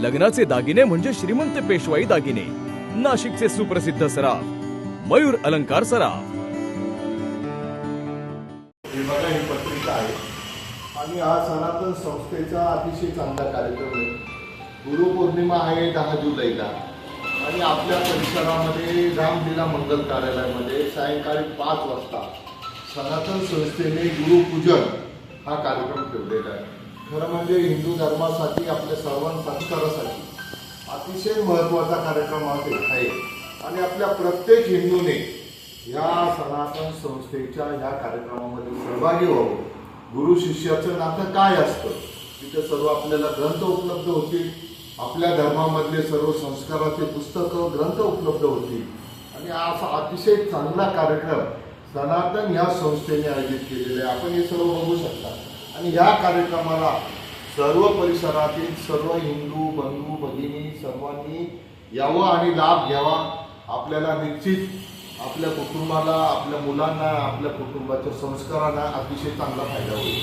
लग्नाचे दागिने म्हणजे श्रीमंत पेशवाई दागिने. नाशिकचे सुप्रसिद्ध सराफ मयूर अलंकार सराफ. हे बघा ही पत्रिका आहे. आणि हा सनातन संस्थेचा अतिशय चांगला कार्यक्रम आहे. गुरुपौर्णिमा आहे दहा जुलैला. आणि आपल्या परिसरामध्ये रामलीला मंगल कार्यालयामध्ये सायंकाळी पाच वाजता सनातन संस्थेने गुरुपूजन हा कार्यक्रम ठेवलेला आहे. खरं म्हणजे हिंदू धर्मासाठी आपल्या सर्वांसाठी करासाठी अतिशय महत्त्वाचा कार्यक्रम आहे. आणि आपल्या प्रत्येक हिंदूने या सनातन संस्थेच्या ह्या कार्यक्रमामध्ये सहभागी व्हावं. गुरु शिष्याचं नातं काय असतं? तिथे सर्व आपल्याला ग्रंथ उपलब्ध होतील. आपल्या धर्मामधले सर्व संस्काराचे पुस्तकं ग्रंथ उपलब्ध होतील. आणि हा असा अतिशय चांगला कार्यक्रम सनातन ह्या संस्थेने आयोजित केलेला आहे. आपण हे सर्व बघू शकता. आणि ह्या कार्यक्रमाला सर्व परिसरातील सर्व हिंदू बंधू भगिनी सर्वांनी यावं आणि लाभ घ्यावा. आपल्याला निश्चित आपल्या कुटुंबाला आपल्या मुलांना आपल्या कुटुंबाच्या संस्कारांना अतिशय चांगला फायदा होईल.